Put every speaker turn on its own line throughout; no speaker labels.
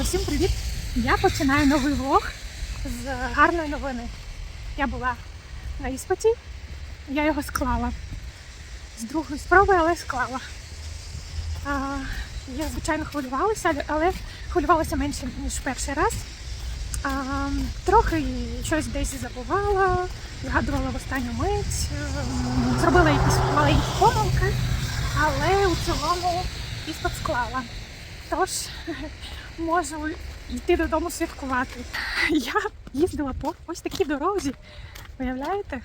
Усім привіт! Я починаю новий влог з гарної новини. Я була на іспиті, я його склала. З другої спроби, але склала. А, я, звичайно, хвилювалася, але- хвилювалася менше, ніж перший раз. А, трохи щось десь забувала, згадувала в останню мить, ем, зробила якісь маленькі помилки, але у цілому іспит склала. Тож можу йти додому святкувати. Я їздила по ось такій дорозі. Уявляєте?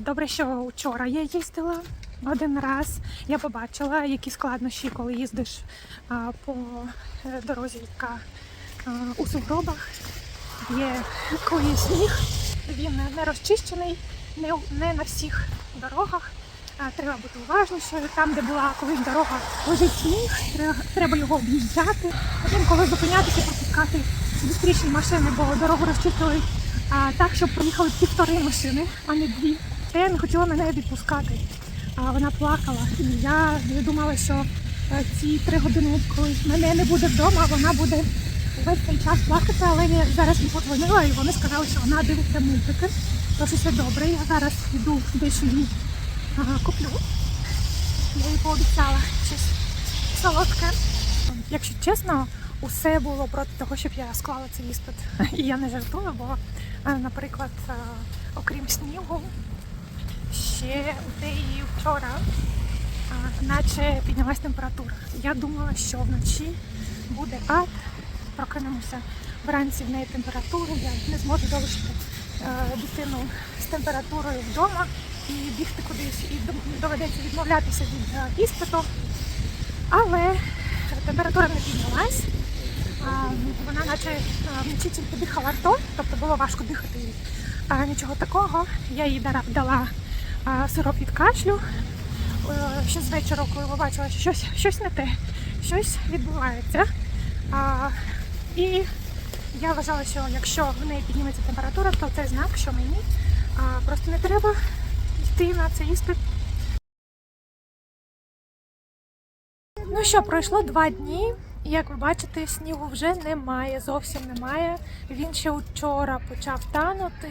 Добре, що вчора я їздила один раз. Я побачила, які складнощі, коли їздиш по е, дорозі, яка у сугробах. Є коли сніг, він не розчищений, не на всіх дорогах. Треба бути уважнішою. Там, де була колись дорога, лежить сніг, треба, його об'їжджати. Потім, коли зупинятися, пропускати зустрічні машини, бо дорогу розчистили так, щоб проїхали півтори машини, а не дві. Та я не хотіла мене відпускати. А вона плакала. І я думала, що е, ці три години, коли мене не буде вдома, вона буде весь цей час плакати, але я зараз їм подзвонила і вони сказали, що вона дивиться мультики. Тож все добре. Я зараз йду дещо їй куплю. Я їй пообіцяла щось солодке. Якщо чесно, усе було проти того, щоб я склала цей іспит. І я не жартую, бо, е, наприклад, е, окрім снігу, ще у неї вчора е, наче піднялась температура. Я думала, що вночі буде ад, прокинемося вранці в неї температура, я не зможу залишити дитину з температурою вдома і бігти кудись, і доведеться відмовлятися від е, іспиту. Але температура не піднялась. Вона наче е, вночі тільки дихала ртом, тобто було важко дихати. їй. Нічого такого. Я їй дала сироп від кашлю. Е, Ще з вечора, коли побачила, що щось, щось не те, щось відбувається. А, і я вважала, що якщо в неї підніметься температура, то це знак, що мені а, просто не треба йти на іспит. Ну що, пройшло два дні. І як ви бачите, снігу вже немає, зовсім немає. Він ще вчора почав танути.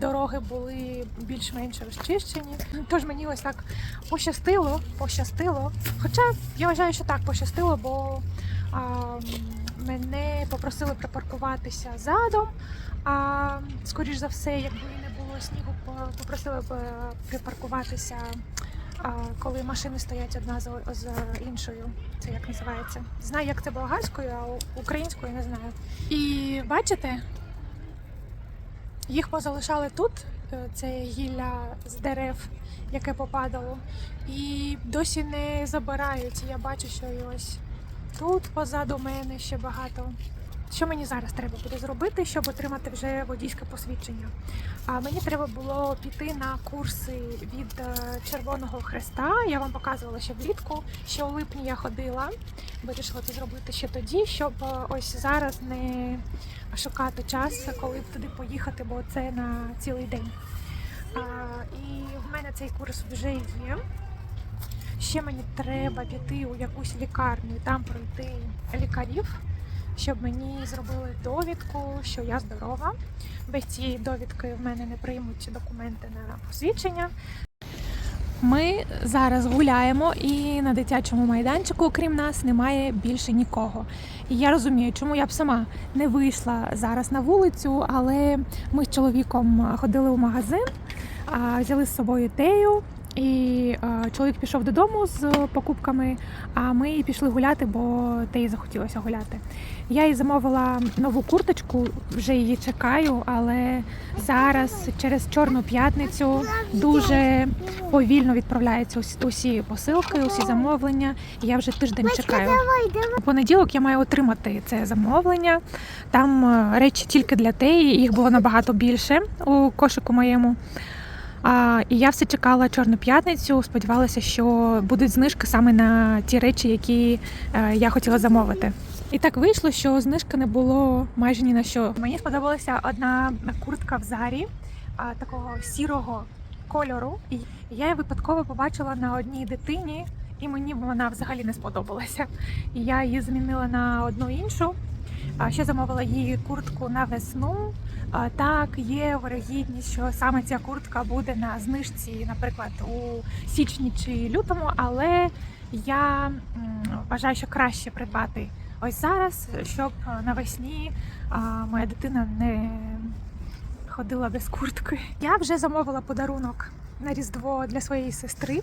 Дороги були більш-менш розчищені. Тож мені ось так пощастило, пощастило. Хоча я вважаю, що так пощастило, бо мене попросили припаркуватися задом. А скоріш за все, якби було снігу, попросили е, припаркуватися коли машини стоять одна за іншою. Це як називається? Знаю, як це болгарською, а українською не знаю. І бачите, їх позалишали тут. е, Це гілля з дерев, яке попадало, і досі не забирають. Я бачу, що і ось тут позаду мене ще багато. Що мені зараз треба буде зробити, щоб отримати вже водійське посвідчення? А мені треба було піти на курси від е, Червоного Хреста. Я вам показувала ще влітку. Ще у липні я ходила. Вирішила це зробити ще тоді, щоб е, ось зараз не шукати час, коли б туди поїхати, бо це на цілий день. А, і в мене цей курс вже є. Ще мені треба піти у якусь лікарню там пройти лікарів, щоб мені зробили довідку, що я здорова. Без цієї довідки в мене не приймуть документи на посвідчення. Ми зараз гуляємо, і на дитячому майданчику, крім нас, немає більше нікого. І я розумію, чому я б сама не вийшла зараз на вулицю, але ми з чоловіком ходили в магазин, взяли з собою тею. І е, чоловік пішов додому з покупками, а ми пішли гуляти, бо теї захотілося гуляти. Я їй замовила нову курточку, вже її чекаю, але зараз через Чорну п'ятницю дуже повільно відправляються усі, усі посилки, усі замовлення. І я вже тиждень чекаю. У понеділок я маю отримати це замовлення. Там е, речі тільки для теї, їх було набагато більше у кошику моєму. А, і я все чекала Чорну п'ятницю, сподівалася, що будуть знижки саме на ті речі, які е, я хотіла замовити. І так вийшло, що знижки не було майже ні на що. Мені сподобалася одна куртка в зарі а, такого сірого кольору. І я її випадково побачила на одній дитині і мені вона взагалі не сподобалася. І я її змінила на одну іншу. Ще замовила їй куртку на весну. Так, є вирогідність, що саме ця куртка буде на знижці, наприклад, у січні чи лютому, але я вважаю, що краще придбати ось зараз, щоб навесні моя дитина не ходила без куртки. Я вже замовила подарунок на Різдво для своєї сестри.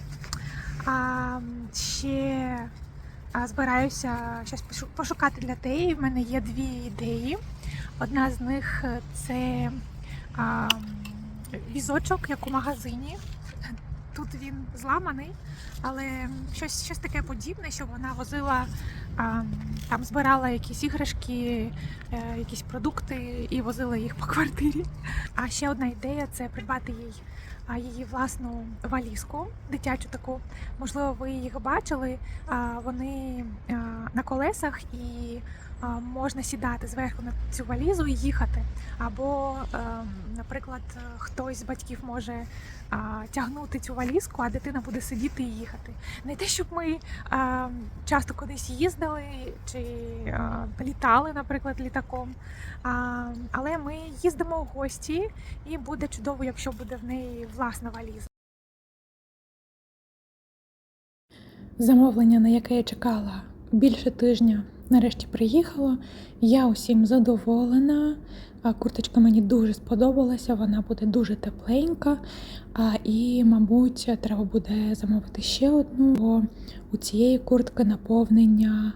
А, ще збираюся щось пошу- пошукати для теї. В мене є дві ідеї. Одна з них е, це а, візочок, як у магазині. Тут він зламаний, але щось, щось таке подібне, щоб вона возила, а, там збирала якісь іграшки, е, якісь продукти і возила їх по квартирі. А ще одна ідея це придбати їй а, її власну валізку, дитячу таку. Можливо, ви їх бачили. А, Вони а, на колесах і можна сідати зверху на цю валізу і їхати. Або, ем, наприклад, хтось з батьків може тягнути цю валізку, а дитина буде сидіти і їхати. Не те, щоб ми часто кудись їздили чи літали, наприклад, літаком. Але ми їздимо в гості, і буде чудово, якщо буде в неї власна валіза. Замовлення, на яке я чекала більше тижня, нарешті приїхало. Я усім задоволена. Курточка мені дуже сподобалася, вона буде дуже тепленька. І, мабуть, треба буде замовити ще одну, бо у цієї куртки наповнення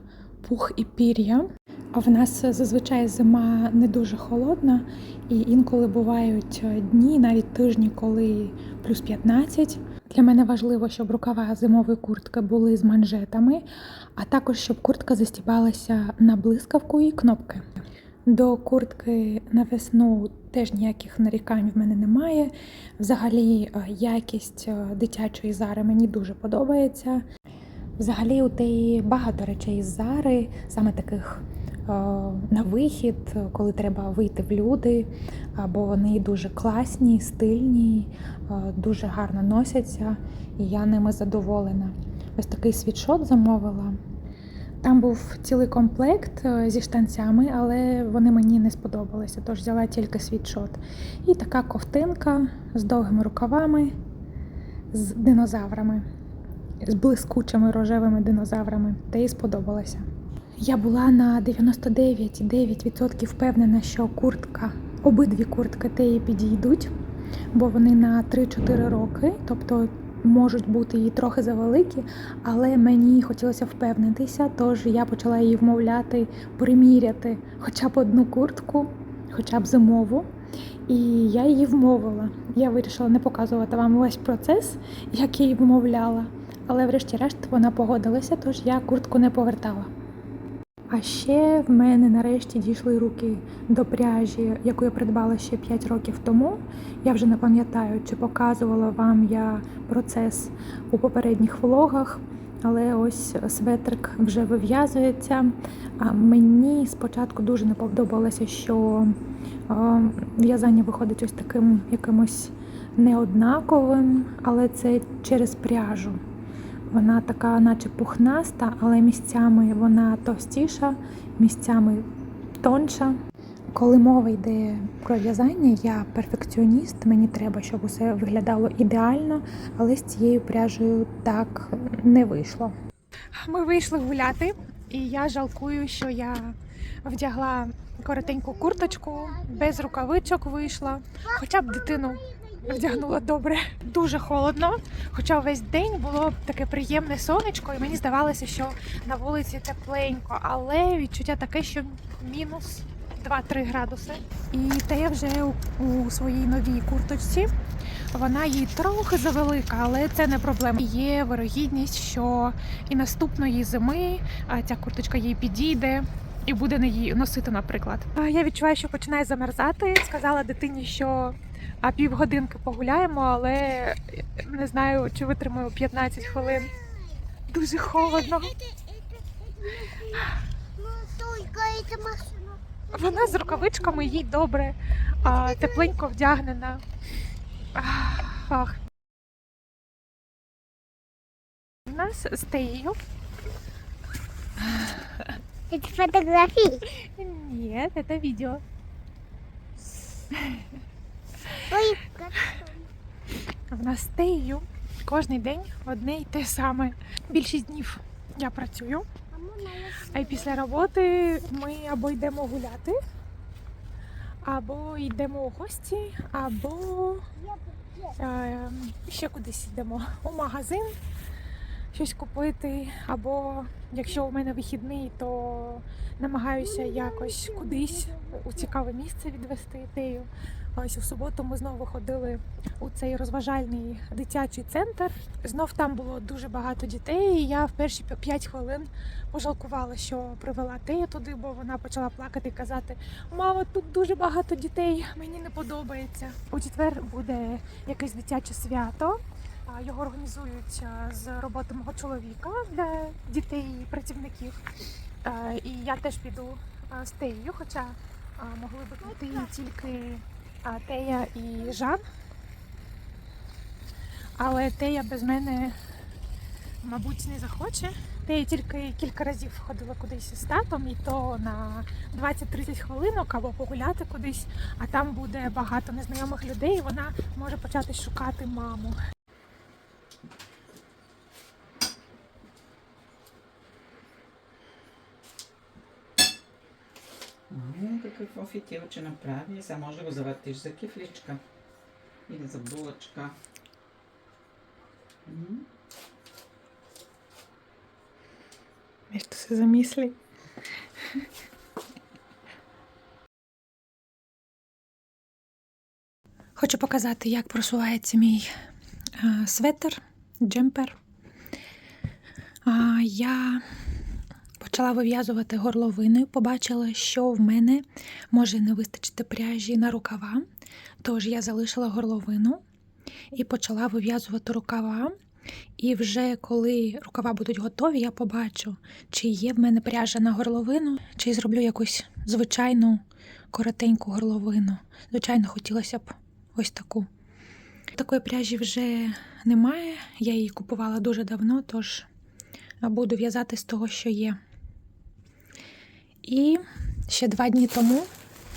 пух і пір'я. А в нас зазвичай зима не дуже холодна, і інколи бувають дні, навіть тижні, коли плюс 15. Для мене важливо, щоб рукава зимової куртки були з манжетами, а також щоб куртка застібалася на блискавку і кнопки. До куртки на весну теж ніяких нарікань в мене немає. Взагалі, е, якість е, дитячої зари мені дуже подобається. Взагалі, у теї багато речей з зари, саме таких на вихід, коли треба вийти в люди, або вони дуже класні, стильні, е, дуже гарно носяться, і я ними задоволена. Ось такий світшот замовила. Там був цілий комплект е, зі штанцями, але вони мені не сподобалися, тож взяла тільки світшот. І така ковтинка з довгими рукавами, з динозаврами з блискучими рожевими динозаврами, та їй сподобалося. Я була на 99,9% впевнена, що куртка, обидві куртки теї підійдуть, бо вони на 3-4 роки, тобто можуть бути і трохи завеликі, але мені хотілося впевнитися, тож я почала її вмовляти приміряти хоча б одну куртку, хоча б зимову. І я її вмовила. Я вирішила не показувати вам весь процес, як я її вмовляла. Але врешті-решт вона погодилася, тож я куртку не повертала. А ще в мене нарешті дійшли руки до пряжі, яку я придбала ще 5 років тому. Я вже не пам'ятаю, чи показувала вам я процес у попередніх влогах, але ось светрик вже вив'язується. А мені спочатку дуже не подобалося, що в'язання виходить ось таким якимось неоднаковим, але це через пряжу. Вона така, наче пухнаста, але місцями вона товстіша, місцями тонша. Коли мова йде про в'язання, я перфекціоніст, мені треба, щоб усе виглядало ідеально, але з цією пряжею так не вийшло. Ми вийшли гуляти, і я жалкую, що я вдягла коротеньку курточку, без рукавичок вийшла, хоча б дитину вдягнула добре. Дуже холодно, хоча весь день було таке приємне сонечко, і мені здавалося, що на вулиці тепленько, але відчуття таке, що мінус 2-3 градуси. І те вже у, своїй новій курточці. Вона їй трохи завелика, але це не проблема. Є вирогідність, що і наступної зими ця курточка їй підійде. І буде не її носити, наприклад. А Я відчуваю, що починає замерзати. Сказала дитині, що а півгодинки погуляємо, але не знаю, чи витримаю 15 хвилин. Дуже холодно. Вона з рукавичками їй добре, а, тепленько вдягнена. Ах, Ах. нас з Теєю.
Это фотографии.
Ні, це відео. В нас з Теєю кожен день одне й те саме. Більшість днів я працюю,
А
після роботи ми або йдемо гуляти, або йдемо у гості, або е, ще кудись йдемо у магазин щось купити. Або якщо у мене вихідний, то намагаюся якось кудись у цікаве місце відвести тею. Ось у суботу ми знову ходили у цей розважальний дитячий центр. Знов там було дуже багато дітей. І я в перші 5 хвилин пожалкувала, що привела Тею туди, бо вона почала плакати і казати: Мама, тут дуже багато дітей, мені не подобається. У четвер буде якесь дитяче свято. Його організують з роботи мого чоловіка для дітей і працівників. І я теж піду з Теєю, хоча могли би піти тільки Тея і Жан. Але Тея без мене, мабуть, не захоче. Тея тільки кілька разів ходила кудись з татом, і то на 20-30 хвилинок або погуляти кудись, а там буде багато незнайомих людей, і вона може почати шукати маму.
Какво фитилче направи, сега може да го завъртиш за кифличка или за булочка.
Нещо се замисли. Хочу показати, як просувається мій светр, джемпер. А, я почала вив'язувати горловини, побачила, що в мене може не вистачити пряжі на рукава. Тож я залишила горловину і почала вив'язувати рукава. І вже коли рукава будуть готові, я побачу, чи є в мене пряжа на горловину, чи зроблю якусь звичайну коротеньку горловину. Звичайно, хотілося б ось таку. Такої пряжі вже немає. Я її купувала дуже давно, тож буду в'язати з того, що є. І ще два дні тому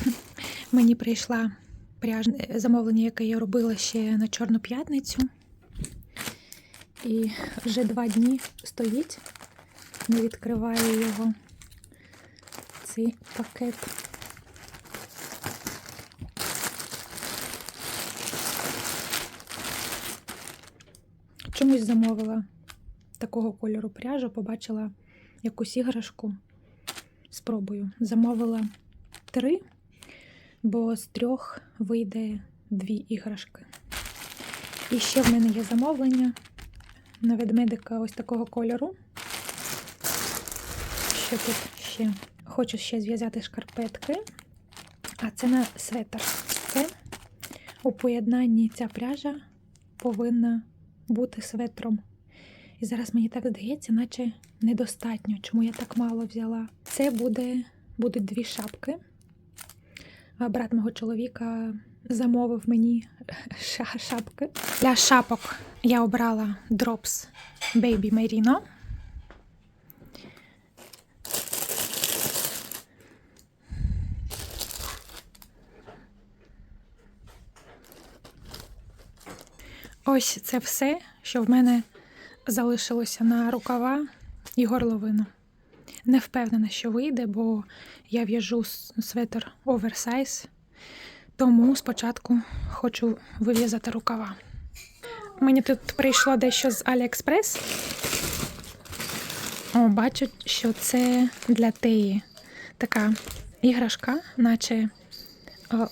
мені прийшла пряж... замовлення, яке я робила ще на Чорну п'ятницю. І вже два дні стоїть, не відкриваю його цей пакет. Чомусь замовила такого кольору пряжу, побачила якусь іграшку. Спробую. Замовила три, бо з трьох вийде дві іграшки. І ще в мене є замовлення на ведмедика ось такого кольору. Що тут ще? Хочу ще зв'язати шкарпетки. А це на светр. Це у поєднанні ця пряжа повинна бути светром. І зараз мені так здається, наче недостатньо. Чому я так мало взяла? Це буде, будуть дві шапки. Брат мого чоловіка замовив мені шапки. Для шапок я обрала Drops Baby Merino. Ось це все, що в мене залишилося на рукава і горловину. Не впевнена, що вийде, бо я в'яжу светр оверсайз, тому спочатку хочу вив'язати рукава. Мені тут прийшло дещо з Аліекспрес. О, бачу, що це для теї така іграшка, наче е,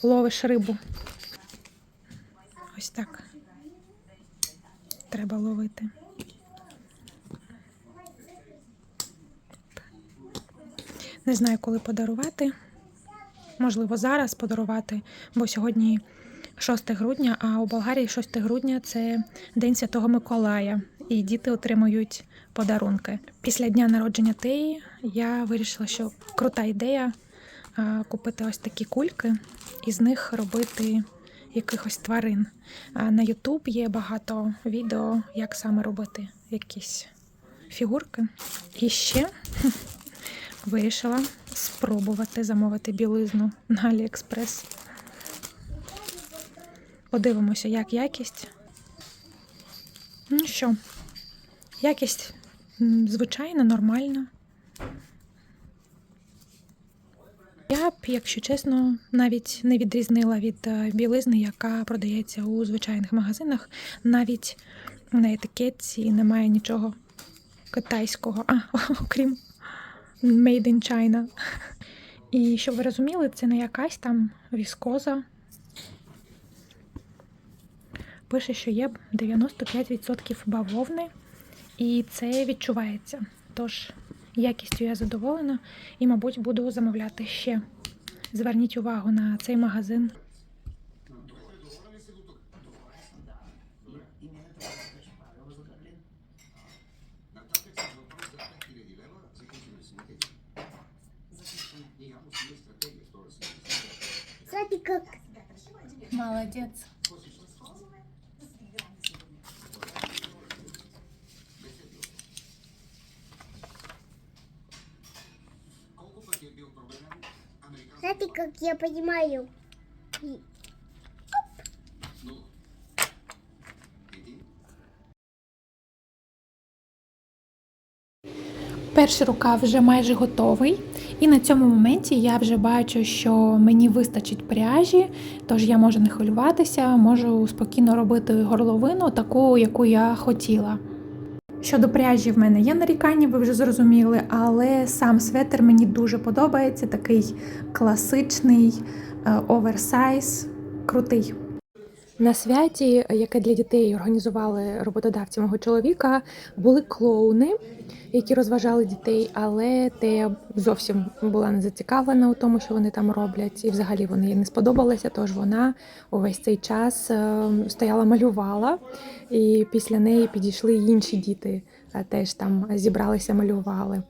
ловиш рибу. Ось так. Треба ловити. Не знаю, коли подарувати. Можливо, зараз подарувати, бо сьогодні 6 грудня, а у Болгарії 6 грудня це День Святого Миколая, і діти отримують подарунки. Після дня народження Теї я вирішила, що крута ідея купити ось такі кульки і з них робити якихось тварин. На YouTube є багато відео, як саме робити якісь фігурки. І ще вирішила спробувати замовити білизну на Аліекспрес. Подивимося, як якість. Ну що, якість звичайна, нормальна. Я б, якщо чесно, навіть не відрізнила від е, білизни, яка продається у звичайних магазинах. Навіть на етикетці немає нічого китайського, а окрім Made in China. І щоб ви розуміли, це не якась там віскоза. Пише, що є 95% бавовни, і це відчувається. Тож якістю я задоволена і, мабуть, буду замовляти ще. Зверніть увагу на цей магазин.
Смотри, как
Молодець.
Смотри, как я понимаю.
Перший рукав вже майже готовий, і на цьому моменті я вже бачу, що мені вистачить пряжі, тож я можу не хвилюватися, можу спокійно робити горловину, таку, яку я хотіла. Щодо пряжі, в мене є нарікання, ви вже зрозуміли, але сам светр мені дуже подобається, такий класичний е, оверсайз, крутий. На святі, яке для дітей організували роботодавці мого чоловіка, були клоуни, які розважали дітей, але те зовсім була не зацікавлена у тому, що вони там роблять, і взагалі вони їй не сподобалися. Тож вона увесь цей час е, стояла, малювала, і після неї підійшли інші діти, е, теж там зібралися, малювали.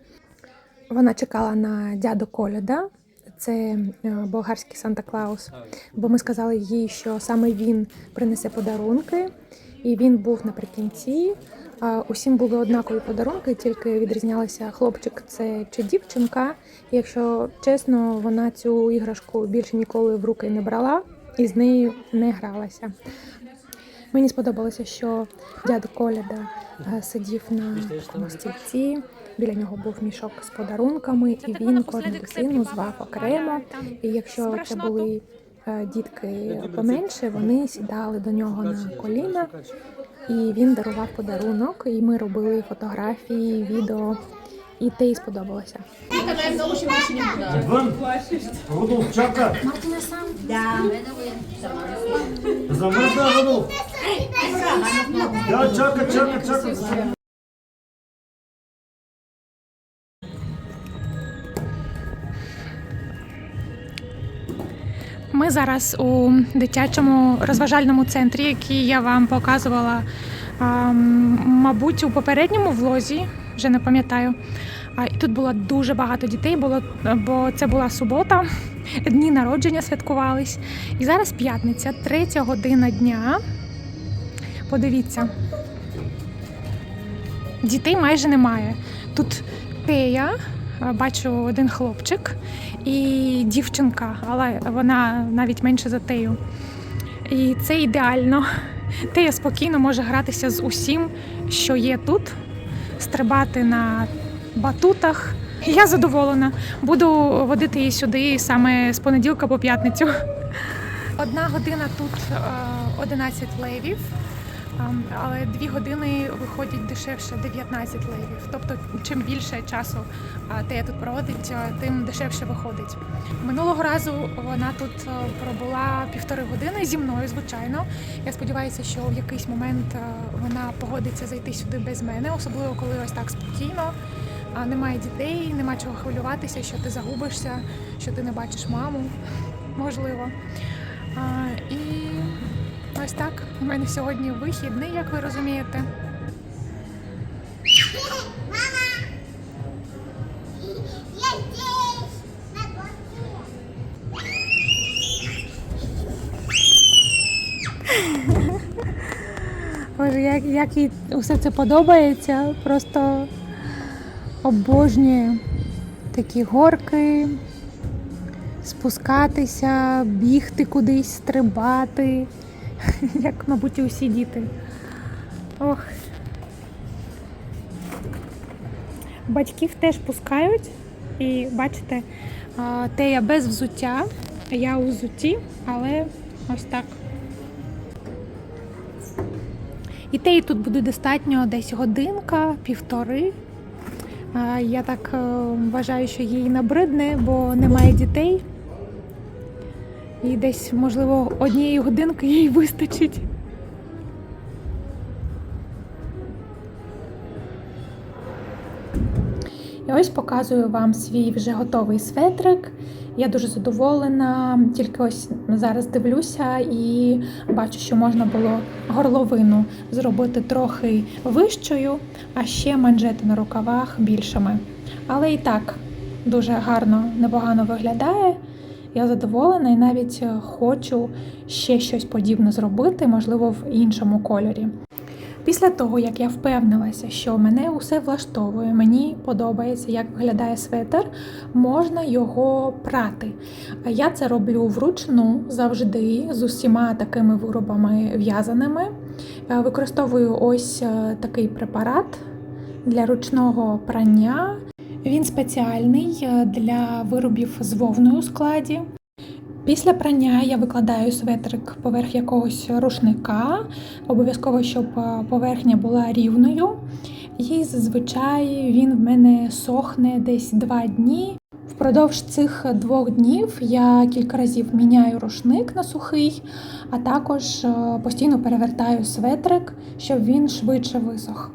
Вона чекала на дяду Коляда. Це е, болгарський Санта Клаус, бо ми сказали їй, що саме він принесе подарунки, і він був наприкінці. Усім були однакові подарунки, тільки відрізнялися хлопчик це чи дівчинка. Якщо чесно, вона цю іграшку більше ніколи в руки не брала і з нею не гралася. Мені сподобалося, що дядо Коляда е, сидів на стільці. Біля нього був мішок з подарунками, і він кожну дитину звав окремо. І якщо це були е, дітки поменше, вони сідали до нього на коліна, і він дарував подарунок. І ми робили фотографії, відео, і те й сподобалося.
Замерзла. Да, чака, чака, чака.
Зараз у дитячому розважальному центрі, який я вам показувала, мабуть, у попередньому влозі, вже не пам'ятаю. І тут було дуже багато дітей, було, бо це була субота, дні народження святкувались. І зараз п'ятниця, третя година дня. Подивіться, дітей майже немає. Тут Тея, бачу один хлопчик і дівчинка, але вона навіть менше за Тею. І це ідеально. Тея спокійно може гратися з усім, що є тут, стрибати на батутах. Я задоволена. Буду водити її сюди саме з понеділка по п'ятницю. Одна година тут е, 11 левів, ем, але дві години виходять дешевше 19 левів. Тобто, чим більше часу е, Тея тут проводить, тим дешевше виходить. Минулого разу вона тут пробула півтори години зі мною, звичайно. Я сподіваюся, що в якийсь момент вона погодиться зайти сюди без мене, особливо коли ось так спокійно. Немає дітей, нема чого хвилюватися, що ти загубишся, що ти не бачиш маму, можливо. І ось так. У мене сьогодні вихідний, як ви розумієте. Боже, як, як їй усе це подобається, просто обожнює такі горки, спускатися, бігти кудись, стрибати, як, мабуть, і усі діти. Ох. Батьків теж пускають, і бачите, Тея без взуття, я у взутті, але ось так. І теї тут буде достатньо десь годинка, півтори. Я так е, вважаю, що їй набридне, бо немає дітей. І десь, можливо, однієї годинки їй вистачить. І ось показую вам свій вже готовий светрик. Я дуже задоволена. Тільки ось зараз дивлюся і бачу, що можна було горловину зробити трохи вищою, а ще манжети на рукавах більшими. Але і так дуже гарно, непогано виглядає. Я задоволена і навіть е, хочу ще щось подібне зробити, можливо, в іншому кольорі. Після того, як я впевнилася, що мене усе влаштовує, мені подобається, як виглядає светр, можна його прати. Я це роблю вручну завжди з усіма такими виробами в'язаними. Е, Використовую ось е, такий препарат для ручного прання. Він спеціальний е, для виробів з вовною у складі. Після прання я викладаю светрик поверх якогось рушника, обов'язково, щоб е, поверхня була рівною. І зазвичай він в мене сохне десь два дні. Впродовж цих двох днів я кілька разів міняю рушник на сухий, а також е, постійно перевертаю светрик, щоб він швидше висох.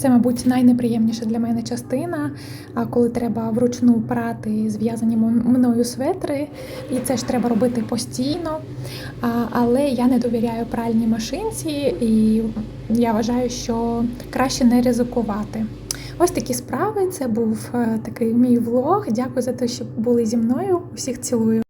Це, мабуть, найнеприємніша для мене частина, а коли треба вручну прати зв'язані мною светри, і це ж треба робити постійно. Але я не довіряю пральній машинці, і я вважаю, що краще не ризикувати. Ось такі справи. Це був е, такий мій влог. Дякую за те, що були зі мною. Усіх цілую.